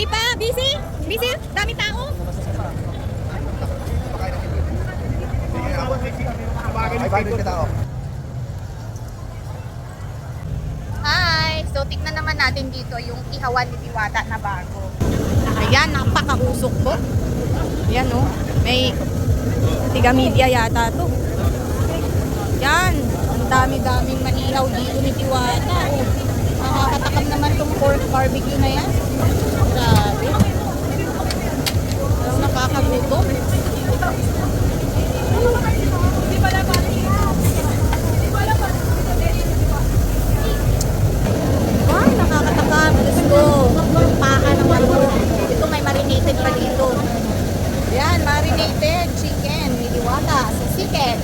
Hindi pa, busy? Busy? Dami tao? Hi! So, tignan naman natin dito yung ihawan ni Diwata na bago. Ayan, napakausok po. Yan, oh. May tiga media yata to. Yan. Ang dami-daming maihaw dito ni Diwata. Oh. Nakakatakam naman tong pork barbecue na yan. Grabe. Parang nakakagutom. Ay, nakakatakam. Let's go. Yung paa ng ano. Ito may marinated pa dito. Yan, marinated chicken. Chicken.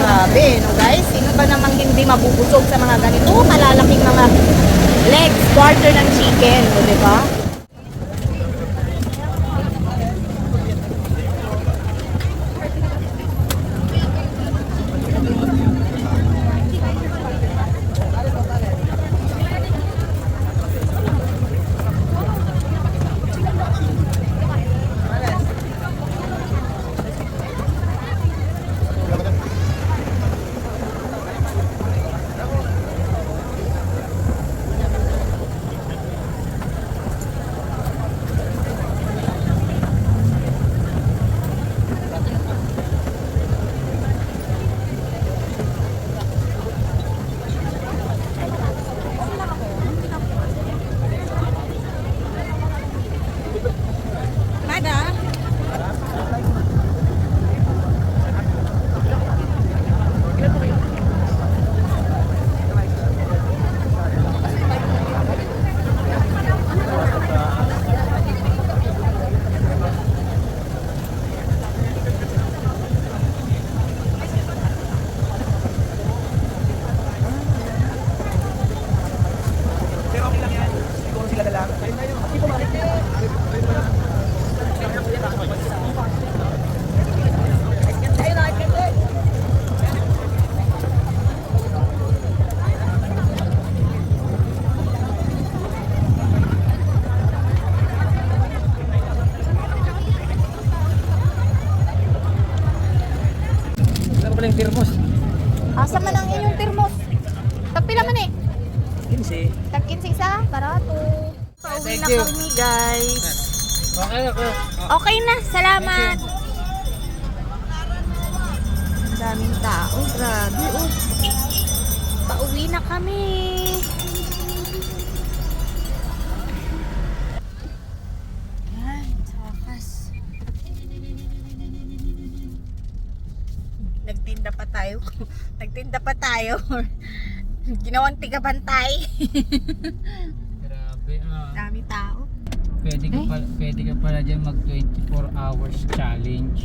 Grabe, no guys? Sino ba namang hindi mabubusog sa mga ganito? Malalaking mga legs, quarter ng chicken, o di Tirmos? Asa man ang inyong termos? Tagpila man eh. 15. Tag 15 isa, barato. Pauwi na kami guys. Okay ako. Okay na, salamat. Ang daming tao, grabe oh. Pauwi na kami. Tayo. Nagtinda pa tayo. Ginawang tigabantay. Grabe ah. Dami tao. Pwede ka, pala, pwede ka pala dyan mag 24 hours challenge.